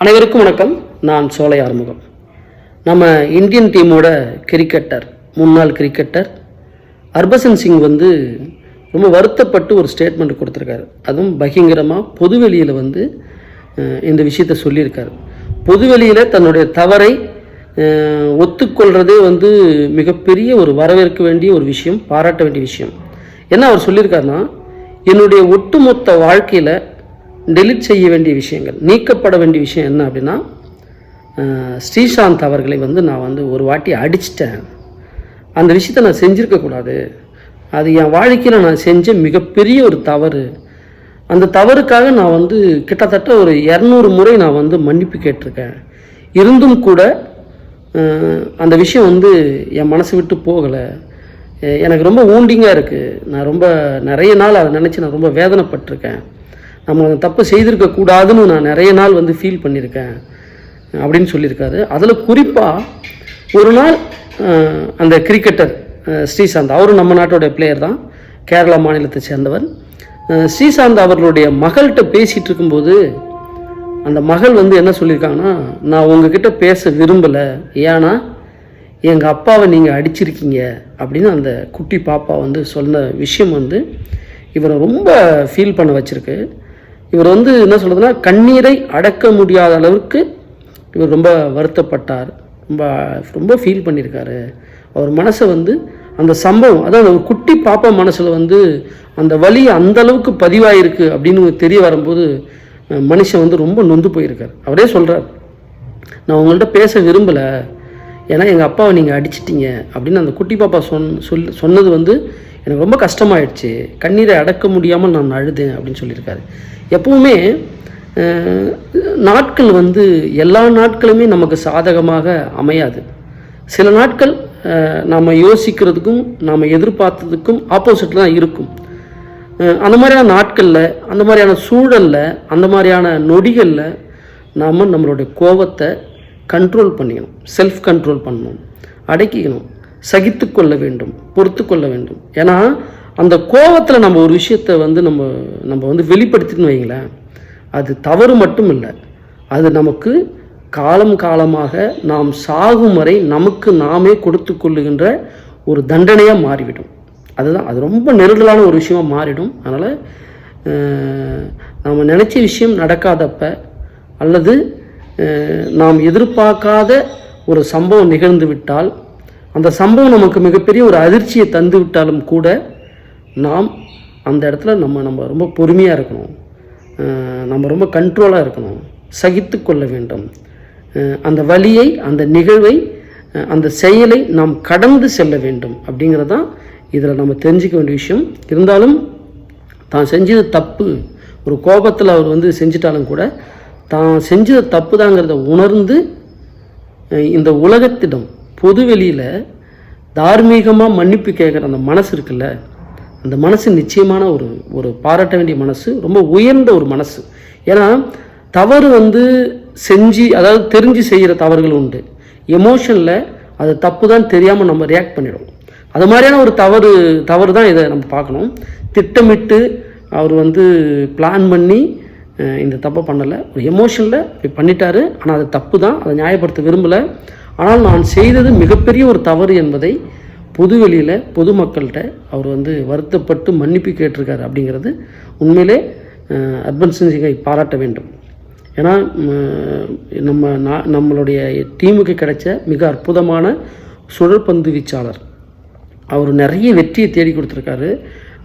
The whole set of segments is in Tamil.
அனைவருக்கும் வணக்கம். நான் சோலை ஆறுமுகம். நம்ம இந்தியன் டீமோட கிரிக்கெட்டர் முன்னாள் கிரிக்கெட்டர் ஹர்பசன் சிங் வந்து ரொம்ப வருத்தப்பட்டு ஒரு ஸ்டேட்மெண்ட் கொடுத்துருக்காரு. அதுவும் பகிங்கரமாக பொதுவெளியில் வந்து இந்த விஷயத்த சொல்லியிருக்காரு. பொதுவெளியில் தன்னுடைய தவறை ஒத்துக்கொள்கிறதே ஒத்துக்கொள்றதே வந்து மிகப்பெரிய ஒரு வரவேற்க வேண்டிய ஒரு விஷயம் பாராட்ட வேண்டிய விஷயம். என்ன அவர் சொல்லியிருக்காருன்னா என்னுடைய ஒட்டுமொத்த வாழ்க்கையில் டெலிட் செய்ய வேண்டிய விஷயங்கள் நீக்கப்பட வேண்டிய விஷயம் என்ன அப்படின்னா ஸ்ரீசாந்த் அவர்களை வந்து நான் வந்து ஒரு வாட்டி அடிச்சிட்டேன். அந்த விஷயத்தை நான் செஞ்சுருக்கக்கூடாது அது என் வாழ்க்கையில் நான் செஞ்ச மிகப்பெரிய ஒரு தவறு. அந்த தவறுக்காக நான் வந்து கிட்டத்தட்ட ஒரு இரநூறு முறை நான் வந்து மன்னிப்பு கேட்டிருக்கேன். இருந்தும் கூட அந்த விஷயம் வந்து என் மனசு விட்டு போகலை. எனக்கு ரொம்ப ஊண்டிங்காக இருக்குது நான் ரொம்ப நிறைய நாள் அதை நினச்சி நான் ரொம்ப வேதனைப்பட்டிருக்கேன். நம்ம அந்த தப்பு செய்திருக்க கூடாதுன்னு நான் நிறைய நாள் வந்து ஃபீல் பண்ணியிருக்கேன் அப்படின்னு சொல்லியிருக்காரு. அதில் குறிப்பாக ஒரு நாள் அந்த கிரிக்கெட்டர் ஸ்ரீசாந்த் அவரும் நம்ம நாட்டோட பிளேயர் தான் கேரளா மாநிலத்தை சேர்ந்தவர். ஸ்ரீசாந்த் அவர்களுடைய மகள்கிட்ட பேசிகிட்டு இருக்கும்போது அந்த மகள் வந்து என்ன சொல்லியிருக்காங்கன்னா நான் உங்ககிட்ட பேச விரும்பலை. ஏன்னா எங்கள் அப்பாவை நீங்கள் அடிச்சிருக்கீங்க. அப்படின்னு அந்த குட்டி பாப்பா வந்து சொன்ன விஷயம் வந்து இவரை ரொம்ப ஃபீல் பண்ண வச்சுருக்கு. இவர் வந்து என்ன சொல்கிறதுனா கண்ணீரை அடக்க முடியாத அளவுக்கு இவர் ரொம்ப வருத்தப்பட்டார். ரொம்ப ரொம்ப ஃபீல் பண்ணியிருக்காரு. அவர் மனசை வந்து அந்த சம்பவம் அதாவது ஒரு குட்டி பாப்பா மனசில் வந்து அந்த வலி அந்த அளவுக்கு பதிவாயிருக்கு அப்படின்னு தெரிய வரும்போது மனுஷன் வந்து ரொம்ப நொந்து போயிருக்கார். அவரே சொல்கிறார் நான் உங்கள்கிட்ட பேச விரும்பலை. ஏன்னா எங்கள் அப்பாவை நீங்கள் அடிச்சிட்டிங்க. அப்படின்னு அந்த குட்டி பாப்பா சொன் சொல் சொன்னது வந்து எனக்கு ரொம்ப கஷ்டமாயிடுச்சு. கண்ணீரை அடக்க முடியாமல் நான் அழுதேன் அப்படின்னு சொல்லியிருக்காரு. எப்பவுமே நாட்கள் வந்து எல்லா நாட்களுமே நமக்கு சாதகமாக அமையாது. சில நாட்கள் நாம் யோசிக்கிறதுக்கும் நாம் எதிர்பார்த்ததுக்கும் ஆப்போசிட்டில் தான் இருக்கும். அந்த மாதிரியான நாட்களில் அந்த மாதிரியான சூழலில் அந்த மாதிரியான நொடிகளில் நாம் நம்மளுடைய கோபத்தை கண்ட்ரோல் பண்ணிக்கணும். செல்ஃப் கண்ட்ரோல் பண்ணணும். அடக்கிக்கணும். சகித்து கொள்ள வேண்டும் பொறுத்து கொள்ள வேண்டும். ஏன்னா அந்த கோபத்தில் நம்ம ஒரு விஷயத்தை வந்து நம்ம நம்ம வந்து வெளிப்படுத்தின்னு வைங்களேன் அது தவறு மட்டும் இல்லை. அது நமக்கு காலம் காலமாக நாம் சாகும் வரை நமக்கு நாமே கொடுத்து கொள்ளுகின்ற ஒரு தண்டனையாக மாறிவிடும். அதுதான் அது ரொம்ப நெருடலான ஒரு விஷயமா மாறிடும். அதனால் நாம் நினச்ச விஷயம் நடக்காதப்ப அல்லது நாம் எதிர்பார்க்காத ஒரு சம்பவம் நிகழ்ந்து விட்டால் அந்த சம்பவம் நமக்கு மிகப்பெரிய ஒரு அதிர்ச்சியை தந்து விட்டாலும் கூட நாம் அந்த இடத்துல நம்ம நம்ம ரொம்ப பொறுமையாக இருக்கணும். நம்ம ரொம்ப கண்ட்ரோலாக இருக்கணும். சகித்து கொள்ள வேண்டும். அந்த வழியை அந்த நிகழ்வை அந்த செயலை நாம் கடந்து செல்ல வேண்டும் அப்படிங்கிறது தான் இதில் நம்ம தெரிஞ்சுக்க வேண்டிய விஷயம். இருந்தாலும் தான் செஞ்சது தப்பு. ஒரு கோபத்தில் அவர் வந்து செஞ்சிட்டாலும் கூட தான் செஞ்சது தப்பு தாங்கிறத உணர்ந்து இந்த உலகத்திடம் பொதுவெளியில் தார்மீகமாக மன்னிப்பு கேட்குற அந்த மனசு இருக்குல்ல அந்த மனசு நிச்சயமான ஒரு ஒரு பாராட்ட வேண்டிய மனசு ரொம்ப உயர்ந்த ஒரு மனசு. ஏன்னா தவறு வந்து செஞ்சு அதாவது தெரிஞ்சு செய்கிற தவறுகள் உண்டு. எமோஷனில் அது தப்பு தான் தெரியாமல் நம்ம ரியாக்ட் பண்ணிடும் அது மாதிரியான ஒரு தவறு தவறு தான் இதை நம்ம பார்க்கணும். திட்டமிட்டு அவர் வந்து பிளான் பண்ணி இந்த தப்பை பண்ணலை. ஒரு எமோஷனில் இப்படி பண்ணிட்டாரு ஆனால் அது தப்பு தான் அதை நியாயப்படுத்த விரும்பலை. ஆனால் நான் செய்தது மிகப்பெரிய ஒரு தவறு என்பதை பொதுவெளியில் பொதுமக்கள்கிட்ட அவர் வந்து வருத்தப்பட்டு மன்னிப்பு கேட்டிருக்காரு அப்படிங்கிறது உண்மையிலே அர்பன் சிங்கை பாராட்ட வேண்டும். ஏன்னா நம்ம நா நம்மளுடைய டீமுக்கு கிடைச்ச மிக அற்புதமான சுழற்பந்து வீச்சாளர். அவர் நிறைய வெற்றியை தேடி கொடுத்துருக்காரு.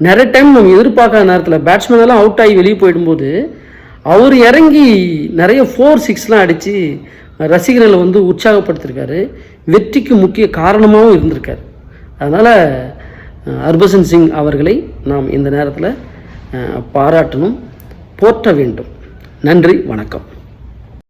நிறைய டைம் நம்ம எதிர்பார்க்காத நேரத்தில் பேட்ஸ்மேன் எல்லாம் அவுட் ஆகி வெளியே போயிடும்போது அவர் இறங்கி நிறைய ஃபோர் சிக்ஸ்லாம் அடித்து ரசிகர்களை வந்து உற்சாகப்படுத்தியிருக்காரு வெற்றிக்கு முக்கிய காரணமாகவும் இருந்திருக்கார். அதனால் ஹர்பசன் சிங் அவர்களை நாம் இந்த நேரத்தில் பாராட்டணும் போற்ற வேண்டும். நன்றி வணக்கம்.